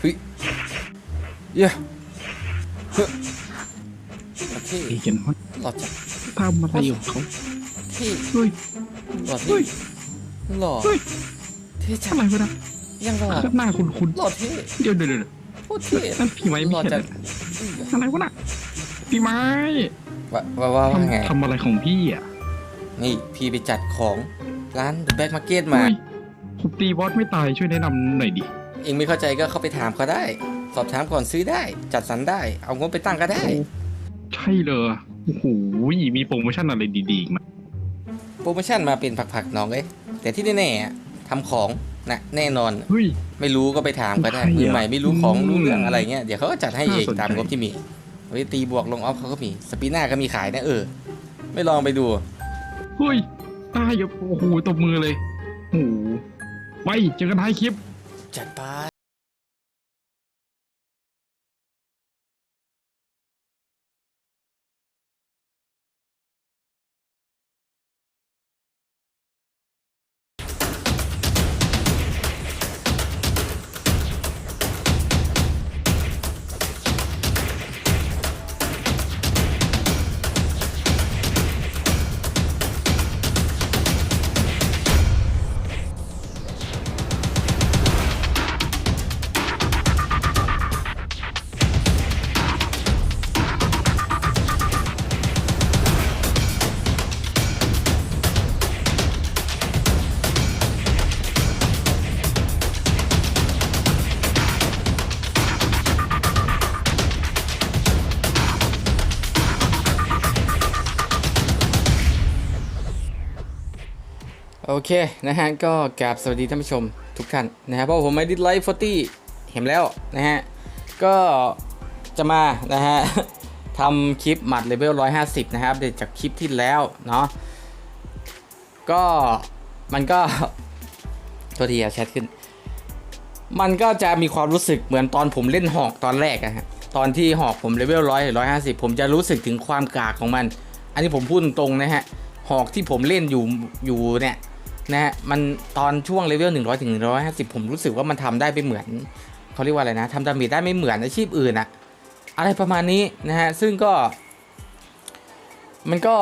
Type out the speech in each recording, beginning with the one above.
เฮ้ยเย้เฮ้ยโอเคเฮ้ยเห็นว่าหล่อจังทำอะไรอยู่เขาเท่เฮ้ยหล่อเฮ้เท่ยหล่อเฮ้ยเท่จัอะงไรวะนะยังหล่อหน้าคุณคุณหล่อเท่เดี๋ยวเดี๋ยวเดี๋ยวโคตรเท่นั่นพี่ไม้หไม่ล่อใช่จังอะไรวะน่ะพี่ไม้ว่าว่าว่าว่าไงทำทำอะไรของพี่อะนี่พี่ไปจัดของร้าน The Back Market มาเฮ้ยผมตีบอสไม่ตายช่วยแนะนำหน่อยดิ เองไม่เข้าใจก็เข้าไปถามเขาได้ สอบถามก่อนซื้อได้ จัดสรรได้ เอางบไปตั้งก็ได้ ใช่เลยโอ้โหมีโปรโมชั่นอะไรดีๆอีกไหมโปรโมชั่นมาเป็นผักๆน้องเอ้ยแต่ที่แน่ๆอะทำของนะแน่นอน เฮ้ย ไม่รู้ก็ไปถามก็ได้ใช่เหรอมือใหม่ไม่รู้ของอืมรู้เรื่องอะไรเงี้ยเดี๋ยวเขาก็จัดให้เองน่าสนใจ ตามงบที่มีเฮ้ยตีบวกลงออฟเขาก็มีสปีน่าก็มีขายนะเออ ไม่ลองไปดู เฮ้ยตายอยู่โอ้โหตบมือเลยโอ้โหไปเจอกันท้ายคลิป จัดไป เคนะฮะก็กราบสวัสดีท่านผู้ชมทุกท่านนะฮะเพราะผมไม่ดิสไลฟ์ฟอตี้เห็นแล้วนะฮะก็จะมานะฮะทำคลิปหมัดเลเวล150 นะครับเด็ดจากคลิปที่แล้วเนาะก็มันก็โทษทีอะแชทขึ้น มันก็จะมีความรู้สึกเหมือนตอนผมเล่นหอกตอนแรกอะฮะตอนที่หอกผมเลเวลร้อยร้อยห้าสิบผมจะรู้สึกถึงความกากของมัน อันนี้ผมพูดตรงนะฮะ หอกที่ผมเล่นอยู่อยู่เนี่ย นะฮะมันตอนช่วงเลเวลหนึ่งร้อยถึงหนึ่งร้อยห้าสิบผมรู้สึกว่ามันทำได้ไม่เหมือนเขาเรียกว่าอะไรนะทำดาเมจได้ไม่เหมือนอาชีพอื่นอะอะไรประมาณนี้นะฮะซึ่งก็ มันก็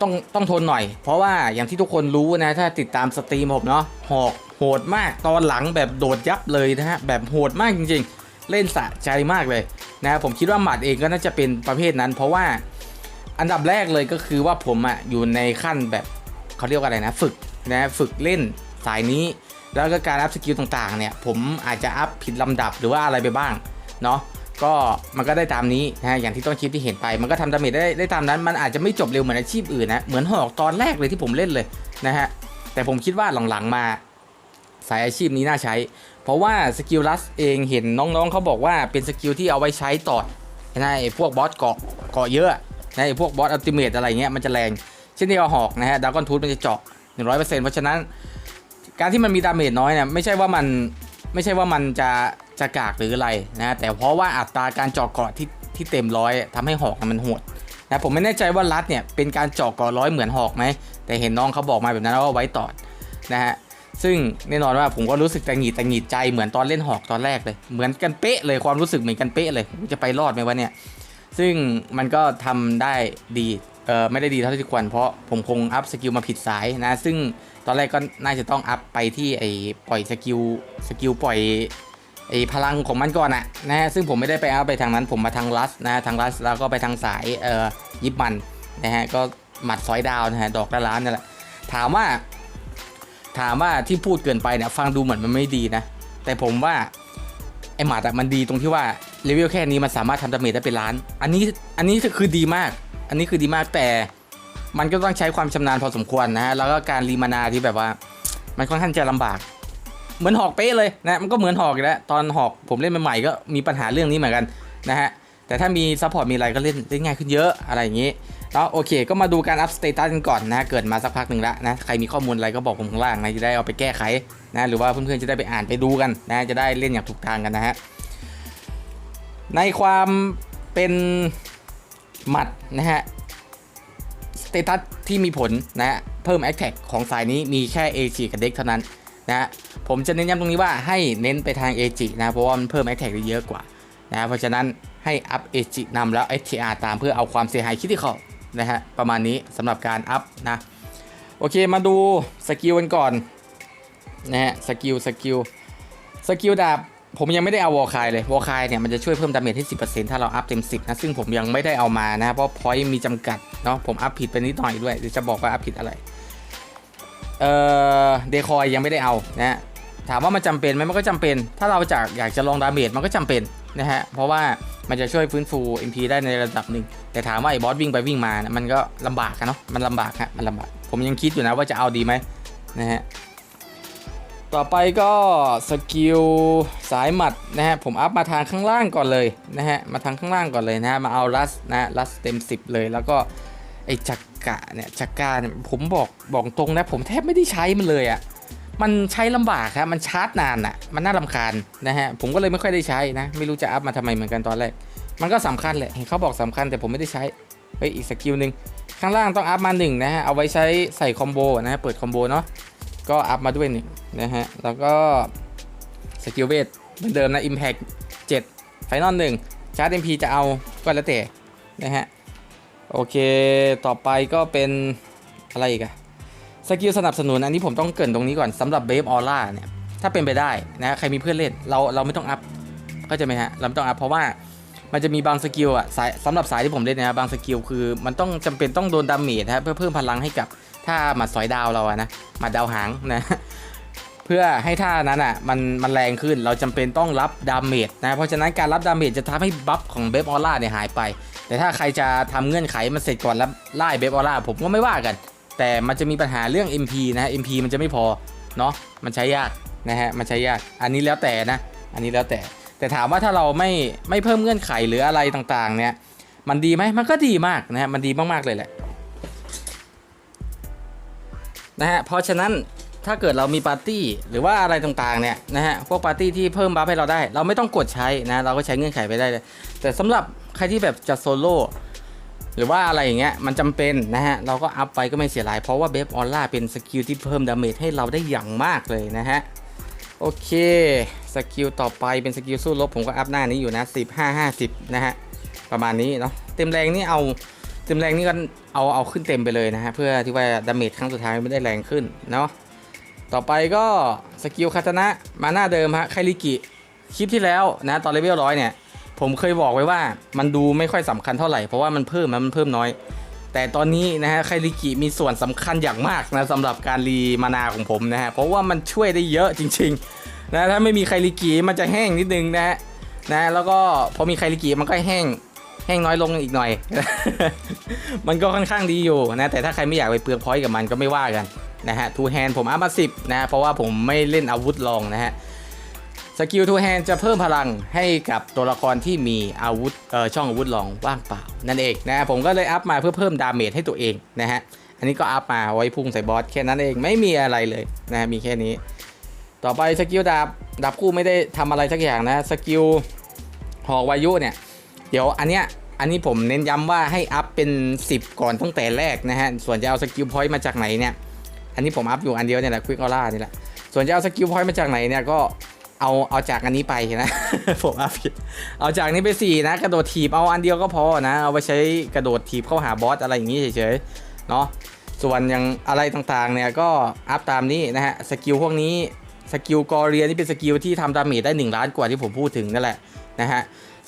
ต้องต้องทนหน่อย เพราะว่าอย่างที่ทุกคนรู้นะ ถ้าติดตามสตรีมผมเนาะหอกโหดมากตอนหลังแบบโดดยับเลยนะฮะ แบบโหดมากจริง ๆ เล่นสะใจมากเลยนะผมคิดว่าหมัดเองก็น่าจะเป็นประเภทนั้น เพราะว่าอันดับแรกเลยก็คือว่าผมอะอยู่ในขั้นแบบเขาเรียกว่าอะไรนะ ฝึก นะฝึกเล่นสายนี้ แล้วก็การอัพสกิลต่างๆเนี่ยผมอาจจะอัพผิดลำดับหรือว่าอะไรไปบ้างเนาะก็มันก็ได้ตามนี้นะฮะอย่างที่ต้นคลิปที่เห็นไป มันก็ทำดาเมจได้ได้ตามนั้น มันอาจจะไม่จบเร็วเหมือนอาชีพอื่นนะเหมือนหอกตอนแรกเลยที่ผมเล่นเลยนะฮะแต่ผมคิดว่าหลังๆมาสายอาชีพนี้น่าใช้ เพราะว่าสกิลลัสเองเห็นน้องๆเขาบอกว่าเป็นสกิลที่เอาไว้ใช้ต่อนะไอ้พวกบอสเกาะเกาะเยอะนะไอ้พวกบอสอัลติเมตอะไรเงี้ยมันจะแรง เช่นเดียวหอกนะฮะดากอนทูธมันจะเจาะ 100%เพราะฉะนั้นการที่มันมีดาเมจน้อยเนี่ยไม่ใช่ว่ามันไม่ใช่ว่ามันจะจะกากหรืออะไรนะแต่เพราะว่าอัตราการเจาะเกาะที่ที่เต็มร้อยทำให้หอกมันโหดนะผมไม่แน่ใจว่ารัดเนี่ยเป็นการเจาะเกาะร้อยเหมือนหอกไหมแต่เห็นน้องเขาบอกมาแบบนั้นว่าไว้ต่อนะฮะซึ่งแน่นอนว่าผมก็รู้สึกตังหงิดตังหงิดใจเหมือนตอนเล่นหอกตอนแรกเลย เหมือนกันเป๊ะเลยความรู้สึกเหมือนกันเป๊ะเลยจะไปรอดไหมวะเนี่ยซึ่งมันก็ทำได้ดี ไม่ได้ดีเท่าที่ควรเพราะผมคงอัพสกิลมาผิดสายนะ ซึ่งตอนแรกก็น่าจะต้องอัพไปที่ไอ้ปล่อยสกิลสกิลปล่อยไอ้พลังของมันก่อนอะนะซึ่งผมไม่ได้ไปอัพไปทางนั้นผมมาทางลัสนะทางลัสแล้วก็ไปทางสายเอ่อยิบมันนะฮะก็หมัดซอยดาวนะฮะดอกละล้านนั่นแหละถามว่า ถามว่าที่พูดเกินไปเนี่ยฟังดูเหมือนมันไม่ดีนะ แต่ผมว่าไอหมาดอะมันดีตรงที่ว่าเลเวลแค่นี้มันสามารถทำดาเมจได้เป็นล้าน อันนี้อันนี้คือดีมาก อันนี้คือดีมากแต่มันก็ต้องใช้ความชำนาญพอสมควรนะฮะแล้วก็การรีมานาที่แบบว่า มันค่อนข้างจะลำบาก เหมือนหอกเป๊ะเลยนะมันก็เหมือนหอกอีกแล้วตอนหอกผมเล่นใหม่ๆก็มีปัญหาเรื่องนี้เหมือนกันนะฮะแต่ถ้ามีซัพพอร์ตมีอะไรก็เล่นได้ง่ายขึ้นเยอะอะไรอย่างนี้แล้วโอเค ก็มาดูการอัพสเตตัสกันก่อนนะเกิดมาสักพักหนึ่งแล้วนะใครมีข้อมูลอะไรก็บอกผมข้างล่างนะจะได้เอาไปแก้ไขนะหรือว่าเพื่อนๆจะได้ไปอ่านไปดูกันนะจะได้เล่นอย่างถูกทางกันนะฮะในความเป็น หมัดนะฮะสเตตัสที่มีผลนะฮะเพิ่มแอคแท็กของสายนี้มีแค่ AC กับเด็กเท่านั้นนะฮะผมจะเน้นย้ำตรงนี้ว่าให้เน้นไปทางเอจินะเพราะว่ามันเพิ่มแอคแท็กได้เยอะกว่านะเพราะฉะนั้นให้อัพเอจินำแล้ว STR ตามเพื่อเอาความเสียหายคิดที่เขานะฮะประมาณนี้สำหรับการอัพนะโอเคมาดูสกิลกันก่อนนะฮะสกิลสกิลสกิลดาบ ผมยังไม่ได้เอาวอลคายเลยวอลคายเนี่ยมันจะช่วยเพิ่มดาเมจให้10%ถ้าเราอัพเต็ม 10 นะ ซึ่งผมยังไม่ได้เอามานะ เพราะพอยต์มีจำกัดเนาะผมอัพผิดไปนิดหน่อยด้วยเดี๋ยวจะบอกว่าอัพผิดอะไร เอ่อเดคอยยังไม่ได้เอานะฮะถามว่ามันจำเป็นไหมมันก็จำเป็น ถ้าเราจากอยากจะลองดาเมจมันก็จำเป็นนะฮะเพราะว่ามันจะช่วยฟื้นฟู MP ได้ในระดับหนึ่งแต่ถามว่าไอ้บอสวิ่งไปวิ่งมานะมันก็ลำบากอะเนาะมันลำบากฮะมันลำบาก ผมยังคิดอยู่นะว่าจะเอาดีไหมนะฮะ ต่อไปก็สกิลสายหมัดนะฮะผมอัพมาทางข้างล่างก่อนเลยนะฮะมาทางข้างล่างก่อนเลยนะฮะมาเอาลัสนะลัสเต็ม 10 เลยแล้วก็ไอ้จักกะเนี่ยจักกาเนี่ยผมบอกบอกตรงนะผมแทบไม่ได้ใช้มันเลยอะ่ะมันใช้ลำบากครับมันชาร์จนานอะ่ะมันน่ารำคาญนะฮะผมก็เลยไม่ค่อยได้ใช้นะไม่รู้จะอัพมาทำไมเหมือนกันตอนแรกมันก็สำคัญแหละเห็นเขาบอกสำคัญแต่ผมไม่ได้ใช้เฮ้ยอีกสกิลหนึ่งข้างล่างต้องอัพมาหนึ่งนะฮะเอาไว้ใช้ใส่คอมโบนะฮะเปิดคอมโบเนาะ ก็อัพมาด้วยนึ่นะฮะ แล้วก็สกิลเวทเหมือนเดิมนะ Impact 7 Final 1ชาร์จ MP จะเอาก็แล้วแต่นะฮะ โอเคต่อไปก็เป็นอะไรอีกอะสกิลสนับสนุนอันนี้ผมต้องเกินตรงนี้ก่อนสำหรับเบฟออร่าเนี่ยถ้าเป็นไปได้นะใครมีเพื่อนเล่นเราเราไม่ต้องอัพก็จะไหมฮะเราไม่ต้องอัพเพราะว่ามันจะมีบางสกิลอะสายสำหรับสายที่ผมเล่นนะบางสกิลคือมันต้องจำเป็นต้องโดนดาเมจฮะเพื่อเพิ่มพลังให้กับ ถ้าหมาสอยดาวเราอะนะหมาดาวหางนะเพื่อให้ท่านั้นอะมันมันแรงขึ้นเราจำเป็นต้องรับดาเมจนะเพราะฉะนั้นการรับดาเมจจะทำให้บัฟของเบฟออร่าเนี่ยหายไป แต่ถ้าใครจะทำเงื่อนไขมันเสร็จก่อนแล้วไล่เบฟออร่าผมก็ไม่ว่ากัน แต่มันจะมีปัญหาเรื่อง MP นะ MP มันจะไม่พอเนาะมันใช้ยากนะฮะมันใช้ยากอันนี้แล้วแต่นะอันนี้แล้วแต่แต่ถามว่าถ้าเราไม่ไม่เพิ่มเงื่อนไขหรืออะไรต่างๆเนี่ยมันดีไหมมันก็ดีมากนะฮะมันดีมากๆเลยแหละ นะฮะเพราะฉะนั้นถ้าเกิดเรามีปาร์ตี้หรือว่าอะไรต่างๆเนี่ยนะฮะพวกปาร์ตี้ที่เพิ่มบัฟให้เราได้ เราไม่ต้องกดใช้นะเราก็ใช้เงื่อนไขไปได้เลยแต่สำหรับใครที่แบบจะโซโล่หรือว่าอะไรอย่างเงี้ยมันจำเป็นนะฮะเราก็อัพไปก็ไม่เสียหายเพราะว่าเบฟออร่าเป็นสกิลที่เพิ่มดาเมจให้เราได้อย่างมากเลยนะฮะโอเคสกิลต่อไปเป็นสกิลสู้รบผมก็อัพหน้านี้อยู่นะ 15 50 นะฮะประมาณนี้เนาะเต็มแรงนี่เอา เต็มแรงนี่ก็เอาเอาขึ้นเต็มไปเลยนะฮะ เพื่อที่ว่าดาเมจครั้งสุดท้ายไม่ได้แรงขึ้นเนาะต่อไปก็สกิลคาตนะมาหน้าเดิมฮะไคลิกิคลิปที่แล้วนะตอนเลเวลร้อยเนี่ย ผมเคยบอกไว้ว่ามันดูไม่ค่อยสำคัญเท่าไหร่ เพราะว่ามันเพิ่มมันเพิ่มน้อย แต่ตอนนี้นะฮะไคลิกิมีส่วนสำคัญอย่างมากนะสำหรับการรีมานาของผมนะฮะ เพราะว่ามันช่วยได้เยอะจริงๆนะถ้าไม่มีไคลิกิมันจะแห้งนิดนึงนะฮะนะแล้วก็พอมีไคลิกิมันก็แห้งแห้งน้อยลงอีกหน่อย มันก็ค่อนข้างดีอยู่นะแต่ถ้าใครไม่อยากไปเปลืองพอยต์กับมันก็ไม่ว่ากันนะฮะทูแฮนผมอัพมาสิบนะเพราะว่าผมไม่เล่นอาวุธลองนะฮะสกิลทูแฮนจะเพิ่มพลังให้กับตัวละครที่มีอาวุธเอ่อช่องอาวุธรองว่างเปล่า นั่นเองนะผมก็เลยอัพมาเพื่อเพิ่มดาเมจให้ตัวเองนะฮะอันนี้ก็อัพมาไว้พุ่งใส่บอสแค่นั้นเองไม่มีอะไรเลยนะมีแค่นี้ ต่อไปสกิลดาบดาบคู่ไม่ได้ทำอะไรสักอย่างนะสกิลหอกวายุเนี่ยเดี๋ยวอันเนี้ย อันนี้ผมเน้นย้ำว่าให้อัพเป็น 10 ก่อนตั้งแต่แรกนะฮะ ส่วนจะเอาสกิลพอยต์มาจากไหนเนี่ย อันนี้ผมอัพอยู่อันเดียวเนี่ยแหละควิกออร่านี่แหละ ส่วนจะเอาสกิลพอยต์มาจากไหนเนี่ยก็เอาเอาจากอันนี้ไปนะผมอาผิดเอาจากนี้ไปสี่นะ กระโดดถีบเอาอันเดียวก็พอนะ เอาไปใช้กระโดดถีบเข้าหาบอสอะไรอย่างนี้เฉยๆเนาะ ส่วนอย่างอะไรต่างๆเนี่ยก็อัพตามนี้นะฮะ สกิลพวกนี้สกิลกอเรียนี่เป็นสกิลที่ทำดาเมจได้ 1 ล้านกว่าที่ผมพูดถึงนั่นแหละนะฮะ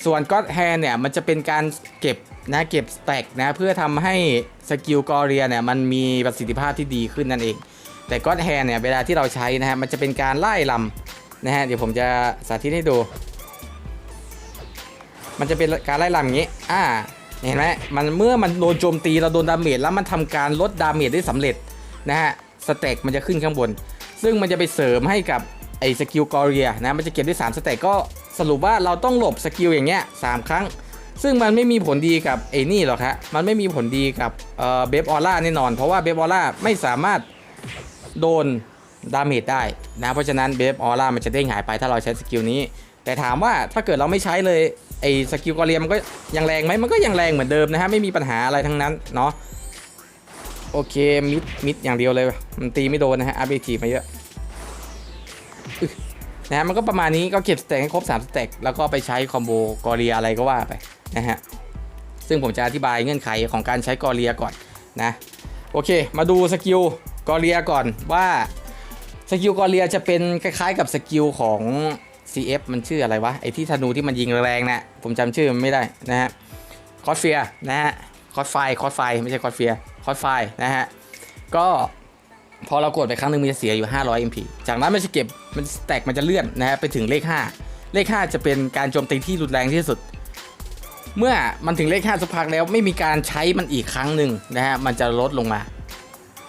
ส่วนก็อดแฮนเนี่ยมันจะเป็นการเก็บนะเก็บสแต็กนะเพื่อทำให้สกิลกอเรียเนี่ยมันมีประสิทธิภาพที่ดีขึ้นนั่นเอง แต่ก็อดแฮนเนี่ยเวลาที่เราใช้นะฮะมันจะเป็นการไล่ลำนะฮะเดี๋ยวผมจะสาธิตให้ดู มันจะเป็นการไล่ลำอย่างนี้อ่าเห็นไหมมันเมื่อมันโดนโจมตีเราโดนดาเมจแล้วมันทำการลดดาเมจได้สำเร็จนะฮะสเต็กมันจะขึ้นข้างบน ซึ่งมันจะไปเสริมให้กับไอ้สกิลกอเรียนะมันจะเก็บได้3สเต็กก็ สรุปว่าเราต้องหลบสกิลอย่างเงี้ยสามครั้ง ซึ่งมันไม่มีผลดีกับไอ้นี่หรอกฮะมันไม่มีผลดีกับเอ่อเบฟออร่าแน่นอน เพราะว่าเบฟออร่าไม่สามารถโดนดาเมจได้นะเพราะฉะนั้นเบฟออร่ามันจะเด้งหายไปถ้าเราใช้สกิลนี้ แต่ถามว่าถ้าเกิดเราไม่ใช้เลยไอ้สกิลกอเรียมมันก็ยังแรงไหมมันก็ยังแรงเหมือนเดิมนะฮะไม่มีปัญหาอะไรทั้งนั้นเนาะโอเคมิดมิดอย่างเดียวเลยมันตีไม่โดนนะฮะอัพเอทีมาเยอะ นะฮะมันก็ประมาณนี้ก็เก็บสเต็กให้ครบ3สเต็กแล้วก็ไปใช้คอมโบกอเรียอะไรก็ว่าไปนะฮะซึ่งผมจะอธิบายเงื่อนไขของการใช้กอเรียก่อนนะโอเค มาดูสกิลกอเรียก่อนว่าสกิลกอเรียจะเป็นคล้ายๆกับสกิลของ CF มันชื่ออะไรวะไอที่ธนูที่มันยิงแรงๆนะผมจำชื่อมันไม่ได้นะฮะคอสเฟียนะฮะคอสไฟคอสไฟไม่ใช่คอสเฟียคอสไฟนะฮะก็ พอเรากดไปครั้งหนึ่งมันจะเสียอยู่ 500 MP จากนั้นมันจะเก็บมันแตกมันจะเลื่อนนะฮะไปถึงเลข 5 เลข 5 จะเป็นการโจมตีที่รุนแรงที่สุด เมื่อมันถึงเลข 5 สักพักแล้วไม่มีการใช้มันอีกครั้งหนึ่งนะฮะมันจะลดลงมา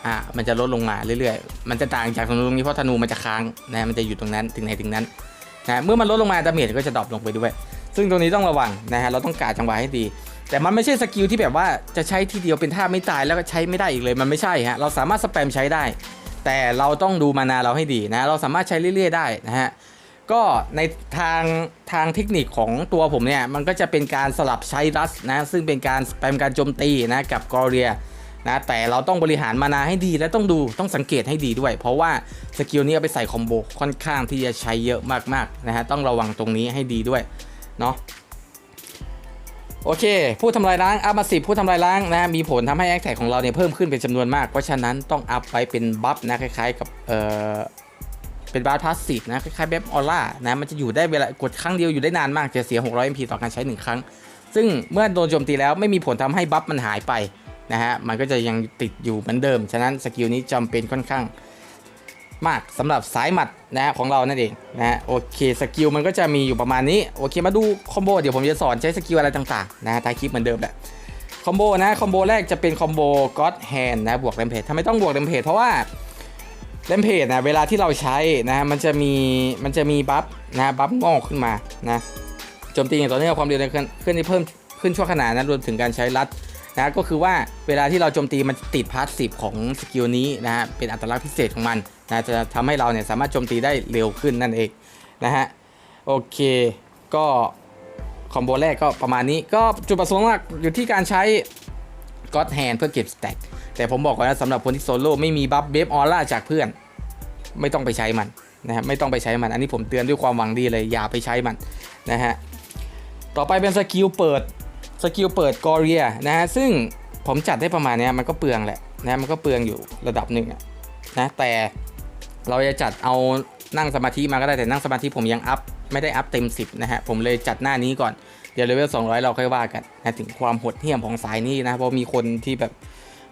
อ่ามันจะลดลงมาเรื่อยๆ มันจะต่างจากธนูตรงนี้เพราะธนูมันจะค้างนะฮะมันจะอยู่ตรงนั้นถึงไหนถึงนั้นนะเมื่อมันลดลงมาดาเมจก็จะดรอปลงไปด้วย ซึ่งตรงนี้ต้องระวังนะฮะเราต้องกาจังหวะให้ดี แต่มันไม่ใช่สกิลที่แบบว่าจะใช้ทีเดียวเป็นท่าไม่ตายแล้วก็ใช้ไม่ได้อีกเลยมันไม่ใช่ฮะเราสามารถสแปมใช้ได้ แต่เราต้องดูมานาเราให้ดีนะเราสามารถใช้เรื่อยๆได้นะฮะก็ในทางทางเทคนิคของตัวผมเนี่ยมันก็จะเป็นการสลับใช้รัสนะซึ่งเป็นการสแปมการโจมตีนะกับกอเรียนะแต่เราต้องบริหารมานาให้ดีและต้องดูต้องสังเกตให้ดีด้วย เพราะว่าสกิลนี้เอาไปใส่คอมโบค่อนข้างที่จะใช้เยอะมากๆนะฮะต้องระวังตรงนี้ให้ดีด้วยเนาะ โอเค ผู้ทำลายล้างอัพมาสิผู้ทำลายล้างนะมีผลทำให้แอคแท็กของเราเนี่ยเพิ่มขึ้นเป็นจำนวนมาก เพราะฉะนั้นต้องอัพไปเป็นบัฟนะคล้ายๆกับเออเป็นบัฟพาสซีฟนะคล้ายๆแบบออร่านะมันจะอยู่ได้เวลากดครั้งเดียวอยู่ได้นานมากจะเสีย 600 MP ต่อการใช้ 1 ครั้ง ซึ่งเมื่อโดนโจมตีแล้วไม่มีผลทำให้บัฟมันหายไปนะฮะมันก็จะยังติดอยู่เหมือนเดิม ฉะนั้นสกิลนี้จำเป็นค่อนข้าง มากสำหรับสายหมัดนะฮะของเรานั่นเองนะฮะโอเคสกิลมันก็จะมีอยู่ประมาณนี้โอเคมาดูคอมโบเดี๋ยวผมจะสอนใช้สกิลอะไรต่างๆนะท้ายคลิปเหมือนเดิมแหละคอมโบนะคอมโบแรกจะเป็นคอมโบก็อดแฮนนะบวกเรมเพจทำไมต้องบวกเรมเพจเพราะว่าเรมเพจนะเวลาที่เราใช้นะมันจะมีมันจะมีบัฟนะบัฟงอกขึ้นมานะโจมตีอย่างต่อเนื่องความเร็วในเคลื่อนเคลื่อนที่เพิ่มขึ้นชั่วขณะนะรวมถึงการใช้รัด นะก็คือว่าเวลาที่เราโจมตีมันติดพาสซีฟของสกิลนี้นะฮะเป็นอัตลักษณ์พิเศษของมันนะจะทำให้เราเนี่ยสามารถโจมตีได้เร็วขึ้นนั่นเองนะฮะโอเคก็คอมโบแรกก็ประมาณนี้ก็จุดประสงค์หลักอยู่ที่การใช้ก็อดแฮนเพื่อเก็บสแต็กแต่ผมบอกก่อนนะสำหรับคนที่โซโล่ไม่มีบัฟเบฟออร่าจากเพื่อน ไม่ต้องไปใช้มันนะฮะไม่ต้องไปใช้มัน อันนี้ผมเตือนด้วยความหวังดีเลยอย่าไปใช้มันนะฮะต่อไปเป็นสกิลเปิด สกิลเปิดกอเรียนะฮะซึ่งผมจัดได้ประมาณนี้มันก็เปลืองแหละนะมันก็เปลืองอยู่ระดับหนึ่งอะนะแต่เราจะจัดเอานั่งสมาธิมาก็ได้แต่นั่งสมาธิผมยังอัพไม่ได้อัพเต็ม 10 นะฮะ ผมเลยจัดหน้านี้ก่อน เดี๋ยวเลเวล200 เราค่อยว่ากันนะถึงความโหดเหี้ยมของสายนี้นะ เพราะมีคนที่แบบ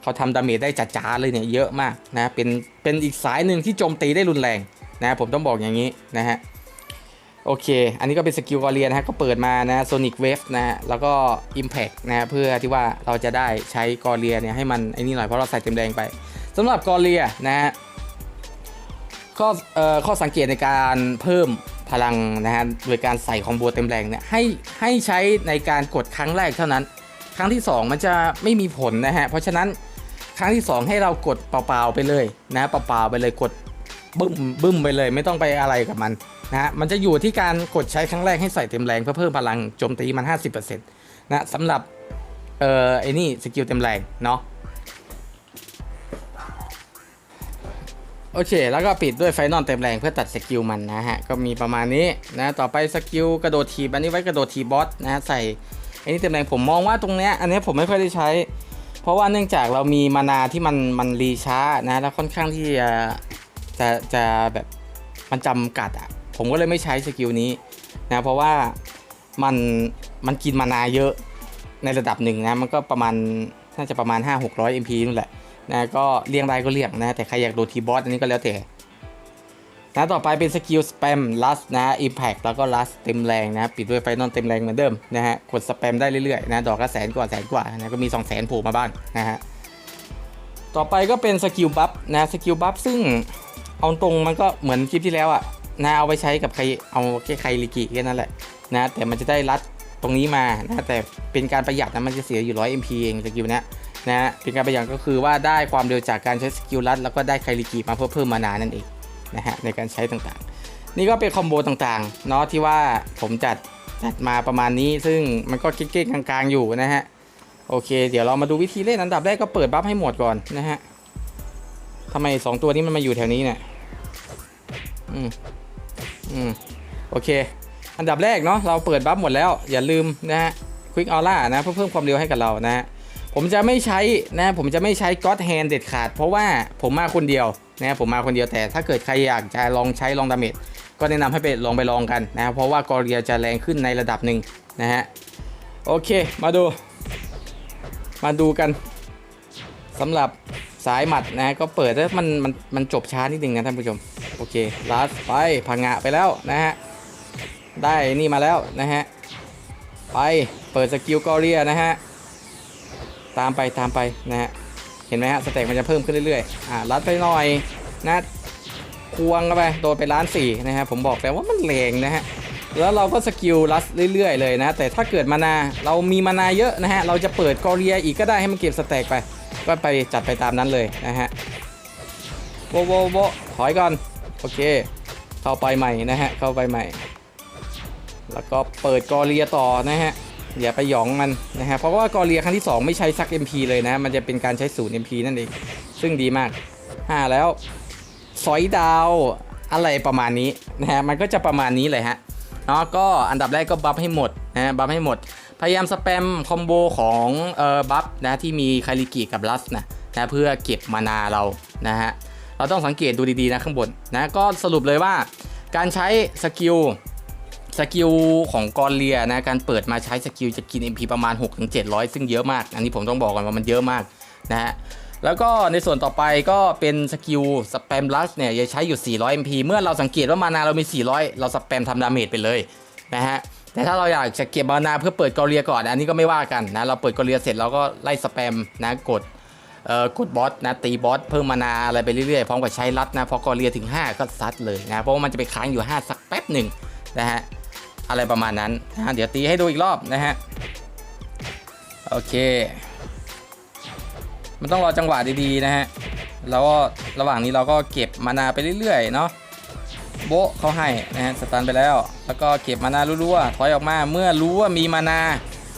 เขาทำดาเมจได้จ๋าๆเลยเนี่ยเยอะมากนะ เป็นเป็นอีกสายหนึ่งที่โจมตีได้รุนแรงนะผมต้องบอกอย่างนี้นะฮะ โอเค อันนี้ก็เป็นสกิลกอเรียนะฮะก็เปิดมานะ Sonic Wave นะฮะแล้วก็ Impact นะฮะเพื่อที่ว่าเราจะได้ใช้กอเรียเนี่ยให้มันไอ้นี่หน่อยเพราะเราใส่เต็มแรงไปสำหรับกอเรียนะฮะข้อเอ่อข้อสังเกตในการเพิ่มพลังนะฮะโดยการใส่คอมโบเต็มแรงเนี่ยให้ให้ใช้ในการกดครั้งแรกเท่านั้น ครั้งที่ 2 มันจะไม่มีผลนะฮะเพราะฉะนั้นครั้งที่ 2 ให้เรากดเปล่าๆไปเลยนะเปล่าๆไปเลยกดบึ้มบึ้มไปเลย ไม่ต้องไปอะไรกับมัน นะฮะมันจะอยู่ที่การกดใช้ครั้งแรกให้ใส่เต็มแรงเพื่อเพิ่มพลังโจมตีมัน 50%นะสำหรับเอ่อไอ้นี่สกิลเต็มแรงเนาะโอเค แล้วก็ปิดด้วยไฟนอลเต็มแรงเพื่อตัดสกิลมันนะฮะ ก็มีประมาณนี้นะ ต่อไปสกิลกระโดดทีบอันนี้ไว้กระโดดทีบอสนะฮะใส่ไอ้นี่เต็มแรงผมมองว่าตรงเนี้ยอันนี้ผมไม่ค่อยได้ใช้ เพราะว่าเนื่องจากเรามีมานาที่มันมันรีช้านะ แล้วค่อนข้างที่จะจะจะแบบมันจำกัดอะ ผมก็เลยไม่ใช้สกิลนี้นะเพราะว่ามันมันกินมานาเยอะในระดับหนึ่งนะมันก็ประมาณน่าจะประมาณ 5 600 MP นู่นแหละนะก็เลี่ยงได้ก็เลี่ยงนะแต่ใครอยากดนทีบอสอันนี้ก็แล้วแต่นะต่อไปเป็นสกิลสแปมลัสนะอิมแพ t แล้วก็ลัสเต็มแรงนะปิดด้วยไฟนอลเต็มแรงเหมือนเดิมนะฮะกดสแปมได้เรื่อยๆนะดอกละแสนกว่าแสนกว่านะก็มี 2 0 0แสนโผล่มาบ้างนะฮะต่อไปก็เป็นสกิลบัฟนะสกิลบัฟซึ่งเอาตรงมันก็เหมือนคลิปที่แล้วอะ นะเอาไปใช้กับใครเอาแค่ใครลิกิแค่นั้นแหละนะแต่มันจะได้รัดตรงนี้มานะแต่เป็นการประหยัดนะมันจะเสียอยู่100 MP เองสกิลนี้นะเป็นการประหยัดก็คือว่าได้ความเร็วจากการใช้สกิลรัดแล้วก็ได้ไคลิกิมาเพื่อเพิ่มมานานั่นเองนะฮะในการใช้ต่างๆ นี่ก็เป็นคอมโบต่างๆเนาะที่ว่าผมจัดจัดมาประมาณนี้ ซึ่งมันก็เก๊กๆกลางๆอยู่นะฮะโอเค เดี๋ยวเรามาดูวิธีเล่นอันดับแรกก็เปิดบัฟให้หมดก่อนนะฮะทำไมสองตัวนี้มันมาอยู่แถวนี้เนี่ยอืม อืมโอเค อันดับแรกเนาะเราเปิดบัฟหมดแล้วอย่าลืมนะฮะควิกออร่านะเพื่อเพิ่มความเร็วให้กับเรานะฮะผมจะไม่ใช้นะผมจะไม่ใช้ก็ d แฮนเด็ดขาด เพราะว่าผมมาคนเดียวนะผมมาคนเดียวแต่ถ้าเกิดใครอยากจะลองใช้ลองดาเมจก็แนะนำให้ไปลองไปลองกันนะเพราะว่ากอเรียจะแรงขึ้นในระดับหนึ่งนะฮะโอเคมาดู มาดูกันสำหรับ สายหมัดนะก็เปิดแล้วมันมันมันจบช้านิดนึงนะท่านผู้ชม โอเคลาสไปพังงะไปแล้วนะฮะ ได้นี่มาแล้วนะฮะ ไปเปิดสกิลกอเรียนะฮะ ตามไปตามไปนะฮะ เห็นไหมฮะสเต็กมันจะเพิ่มขึ้นเรื่อยๆ อ่ารัดไปหน่อยนะควงเข้าไปโดนไปล้านสี่นะฮะผมบอกแล้วว่ามันแรงนะฮะแล้วเราก็สกิลรัดเรื่อยๆเลยนะ แต่ถ้าเกิดมานาเรามีมานาเยอะนะฮะ เราจะเปิดกอเรียอีกก็ได้ให้มันเก็บสเต็กไป ก็ไปจัดไปตามนั้นเลยนะฮะโบโบโบถอยก่อน โอเค เข้าไปใหม่นะฮะ เข้าไปใหม่ แล้วก็เปิดกอเรียต่อนะฮะ อย่าไปหยองมันนะฮะ เพราะว่ากอเรียครั้งที่ 2 ไม่ใช้ซัก MP เลยนะ มันจะเป็นการใช้ศูนย์ MP นั่นเอง ซึ่งดีมาก 5 แล้ว สอยดาวอะไรประมาณนี้นะฮะ มันก็จะประมาณนี้เลยฮะ เนาะ ก็อันดับแรกก็บัฟให้หมดนะฮะบัฟให้หมด พยายามสแปมคอมโบของเอ่อบัฟนะที่มีคาริกิกับลัสนะนะเพื่อเก็บมานาเรานะฮะเราต้องสังเกตดูดีๆนะข้างบนนะก็สรุปเลยว่า การใช้สกิลสกิลของกอรเลียนะการเปิดมาใช้สกิลจะกิน MP ประมาณ 6-700 ซึ่งเยอะมาก อันนี้ผมต้องบอกก่อนว่ามันเยอะมากนะฮะแล้วก็ในส่วนต่อไปก็เป็นสกิลสแปมลัสเนี่ยจะใช้อยู่ 400 MP เมื่อเราสังเกตว่ามานาเรามี 400 เราสแปมทำดาเมจไปเลยนะฮะ แต่ถ้าเราอยากจะเก็บมานาเพื่อเปิดเกอรเลียก่อนอันนี้ก็ไม่ว่ากันนะเราเปิดเกอรเลียเสร็จเราก็ไล่สแปมนะกดเอ่อกดบอสนะตีบอสเพิ่มมานาอะไรไปเรื่อยๆพร้อมกับใช้รัดนะพอเกอเรียถึง 5 ก็ซัดเลยนะเพราะว่ามันจะไปค้างอยู่ 5 สักแป๊บหนึ่งนะฮะอะไรประมาณนั้นนะเดี๋ยวตีให้ดูอีกรอบนะฮะโอเค มันต้องรอจังหวะดีๆนะฮะแล้วระหว่างนี้เราก็เก็บมานาไปเรื่อยๆเนาะ โบะเขาให้นะฮะสตันไปแล้ว แล้วก็เก็บมานารัวๆถอยออกมาเมื่อรู้ว่ามีมานา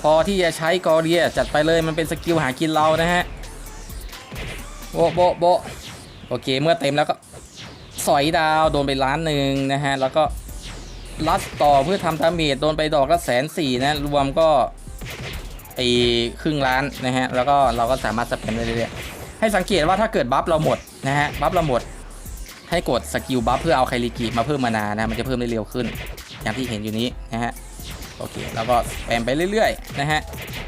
พอที่จะใช้กอเรียจัดไปเลยมันเป็นสกิลหากินเรานะฮะโบะโบะโบะโอเคเมื่อเต็มแล้วก็สอยดาวโดนไปล้านหนึ่งนะฮะแล้วก็ลัดต่อเพื่อทำดาเมจโดนไปดอกละแสนสี่นะรวมก็ไอครึ่งล้านนะฮะแล้วก็เราก็สามารถสเปนได้เรื่อยๆให้สังเกตว่าถ้าเกิดบัฟเราหมดนะฮะบัฟเราหมด ให้กดสกิลบัฟเพื่อเอาไคลิกิมาเพิ่มมานานะมันจะเพิ่มได้เร็วขึ้น อย่างที่เห็นอยู่นี้นะฮะโอเคแล้วก็สแปมไปเรื่อยๆนะฮะ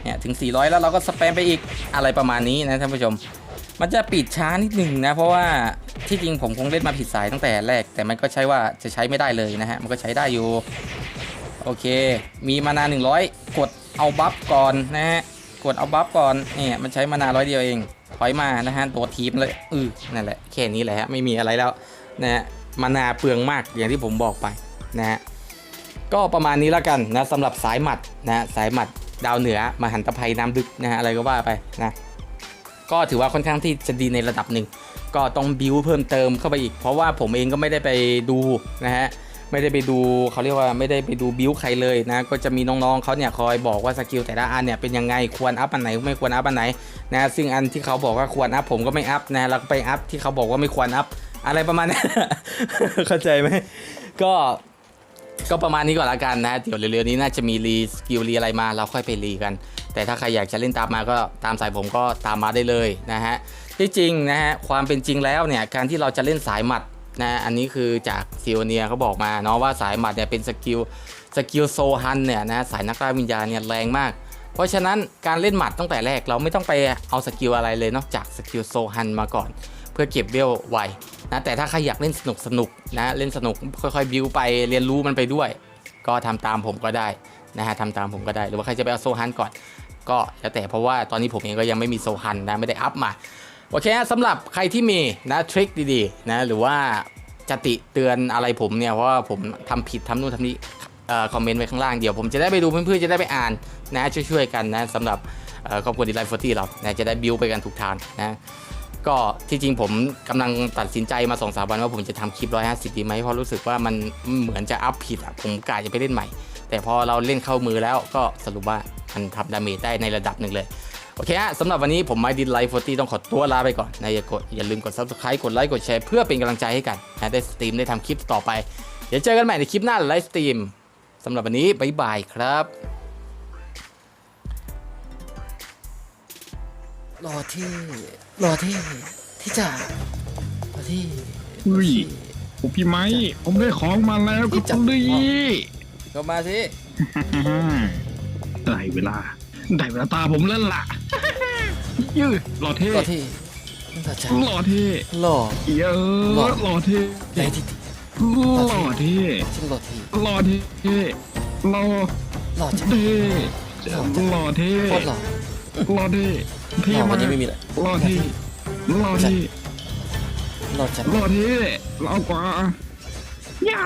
เนี่ยถึง 400 แล้วเราก็สแปมไปอีกอะไรประมาณนี้นะท่านผู้ชม มันจะปิดช้านิดหนึ่งนะเพราะว่าที่จริงผมคงเล่นมาผิดสายตั้งแต่แรก แต่มันก็ใช้ว่าจะใช้ไม่ได้เลยนะฮะมันก็ใช้ได้อยู่โอเค มีมานา 100 กดเอาบัฟก่อนนะฮะกดเอาบัฟก่อนเนี่ยมันใช้มานาร้อยเดียวเอง ถอยมานะฮะตัวทีมเลยอือนั่นแหละแค่นี้แหละฮะไม่มีอะไรแล้วนะฮะมานาเปลืองมากอย่างที่ผมบอกไปนะฮะก็ประมาณนี้แล้วกันนะสำหรับสายหมัดนะสายหมัดดาวเหนือมหันตภัยน้ำดึกนะฮะอะไรก็ว่าไปนะก็ถือว่าค่อนข้างที่จะดีในระดับหนึ่งก็ต้องบิวเพิ่มเติมเข้าไปอีก เพราะว่าผมเองก็ไม่ได้ไปดูนะฮะ ไม่ได้ไปดูเขาเรียกว่าไม่ได้ไปดูบิวใครเลยนะก็จะมีน้องๆเขาเนี่ยคอยบอกว่าสกิลแต่ละอันเนี่ยเป็นยังไงควรอัพอันไหนไม่ควรอัพอันไหนนะซึ่งอันที่เขาบอกว่าควรอัพผมก็ไม่อัพนะแล้วก็ไปอัพที่เขาบอกว่าไม่ควรอัพอะไรประมาณนั้นเข้าใจไหมก็ก็ประมาณนี้ก่อนละกันนะเดี๋ยวเร็วๆนี้น่าจะมีรีสกิลรีอะไรมาเราค่อยไปรีกัน แต่ถ้าใครอยากจะเล่นตามมาก็ตามสายผมก็ตามมาได้เลยนะฮะที่จริงนะฮะความเป็นจริงแล้วเนี่ยการที่เราจะเล่นสายหมัด นะอันนี้คือจากซีโอเนียเขาบอกมาเนาะว่าสายหมัดเนี่ยเป็นสกิลสกิลโซฮันเนี่ยนะสายนักล่าวิญญาณเนี่ยแรงมาก เพราะฉะนั้นการเล่นหมัดตั้งแต่แรกเราไม่ต้องไปเอาสกิลอะไรเลยนอกจากสกิลโซฮันมาก่อน เพื่อเก็บเวลไวนะแต่ถ้าใครอยากเล่นสนุกสนุกนะเล่นสนุกค่อยๆบิวไปเรียนรู้มันไปด้วย ก็ทำตามผมก็ได้นะฮะทำตามผมก็ได้หรือว่าใครจะไปเอาโซฮันก่อน ก็แล้วแต่เพราะว่าตอนนี้ผมเองก็ยังไม่มีโซฮันนะไม่ได้อัพมา โอเคฮะสำหรับใครที่มีนะทริคดีๆนะหรือว่าจะติเตือนอะไรผมเนี่ยเพราะว่าผมทำผิดทำนู่นทำนี้เอ่อคอมเมนต์ไว้ข้างล่างเดี๋ยวผมจะได้ไปดูเพื่อนๆจะได้ไปอ่านนะช่วยๆกันนะสำหรับเอ่อครอบครัวดีไลฟ์ฟอร์ตี้เรานะจะได้บิวไปกันทุกทางนะก็ที่จริงผมกำลังตัดสินใจมาสองสามวันว่าผมจะทำคลิป 150 ดีไหมเพราะรู้สึกว่ามันเหมือนจะอัพผิดอะผมกะจะไปเล่นใหม่ แต่พอเราเล่นเข้ามือแล้วก็สรุปว่ามันทำดาเมจได้ในระดับหนึ่งเลย โอเคฮะสำหรับวันนี้ผมไมดินไลฟ์โฟตี้ต้องขอตัวลาไปก่อนนะอย่ากดอย่าลืมกด subscribe กดไลค์กดแชร์เพื่อเป็นกำลังใจให้กันนะได้สตรีมได้ทำคลิปต่อไป เดี๋ยวเจอกันใหม่ในคลิปหน้าไลฟ์สตรีมสำหรับวันนี้บ๊ายบายครับรอที่รอที่ที่จะรอที่อุ้ยโอ้พี่ไม้ผมได้ของมาแล้วครับคุณดีก็มาสิ ได้เวลา ได้เวลาตาผมแล้วล่ะ ยืดหล่อเท่รอที่รอจ้าหล่อเท่รอเยอะหล่อหล่อเท่ใจที่หล่อเท่ฉันรอที่หล่อเท่หล่อรอจ้าเท่หล่อเท่โคตรหล่อหล่อเท่เท่หล่อมาวันกนี้ไม่มีเลยหล่อเท่หล่อเท่รอจ้าหล่อเท่หล่อกว่าย่า